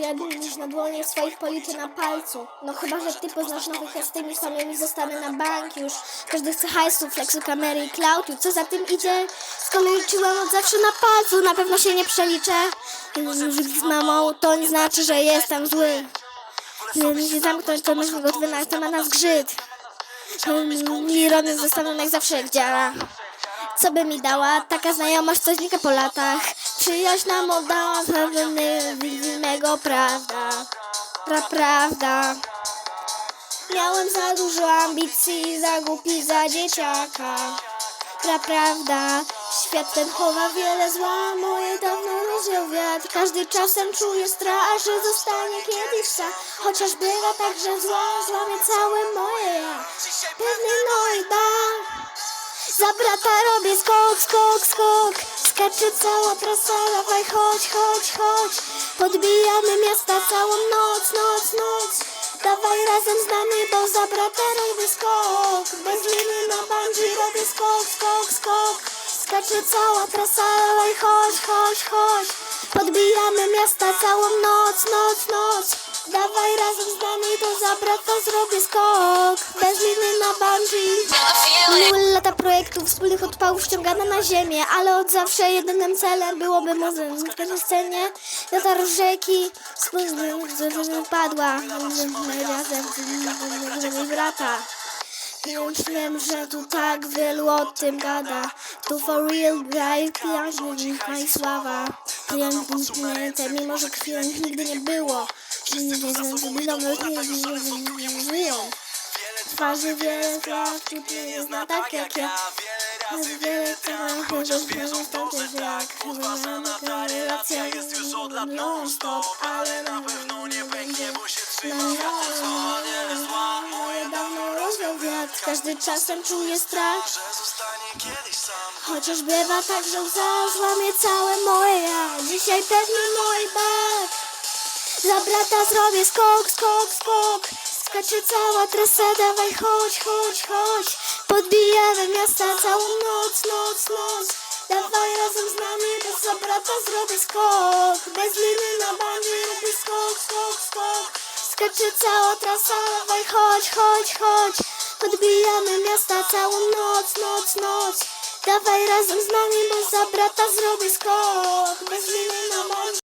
Jadłeś na dłonie swoich policzę na palcu. No chyba, że ty poznasz nowych, ja z tymi samymi zostanę na bank już. Każdy chce hajsu, flexu, kamery i cloudu. Co za tym idzie? Skoro liczyłam od zawsze na palcu, na pewno się nie przeliczę. Z mamą to nie znaczy, że jestem zły. Nie się zamknąć, to myśl gotowy to ma nas grzyt. Miliony zostaną jak zawsze jak działa. Co by mi dała taka znajomość, co znika po latach? Przyjaźń nam oddała pewny widzimego prawda. Pra prawda. Miałem za dużo ambicji, za głupi, za dzieciaka. Pra prawda. Świat ten chowa wiele zła, moje dawno rozjął wiatr. Każdy czasem czuje strach, że zostanie kiedyś sam. Chociaż bywa tak, że zła złamie całe moje ja. Pewny no i ba. Za brata robię skok, skok, skok Skacze cała trasa, dawaj chodź, chodź, chodź. Podbijamy miasta całą noc, noc, noc. Dawaj razem z nami, bo za brata robię skok. Bez liny na bungee robię skok, skok, skok. Skacze cała trasa, dawaj chodź, chodź, chodź. Podbijamy miasta całą noc, noc, noc. Dawaj razem z nami, bo za brata zrobię skok. Bez liny na bungee Minęły lata projektów, wspólnych odpałów ściągane na ziemię, ale od zawsze jedynym celem byłoby muzyka. W scenie dotarł rzeki, spóźnił, padła razem z brata. Już wiem, że tu tak wielu o tym gada. Tu for real, graj, pieniądze, i sława. Pieniądze, mimo że krwi nigdy nie było. Że nie wiem, że nawet nie żyją. Twarzy wiele lat, nie zna tak jak ja. Wiele tak, chociaż wierzę w to też jak. Relacja jest już od lat non-stop, ale na pewno nie będzie, bo się trzyma światło wiele zła, moje dawno rozwiał wiatr. Każdy czasem czuje strach, że zostanie kiedyś sam chociaż bywa tak, że łza złamie całe moje ja. Dzisiaj pewnie mój bak. Za brata zrobię skok, skok, skok Skacze cała trasa, dawaj chodź, chodź, chodź. Podbijamy miasta całą noc, noc, noc. Dawaj razem z nami, bo za brata zrobię skok. Bez liny na bandzie robię skok, skok, skok. Skacze cała trasa, dawaj chodź, chodź, chodź. Podbijamy miasta całą noc, noc, noc. Dawaj razem z nami, bo za brata zrobię skok. Bez liny na bandzie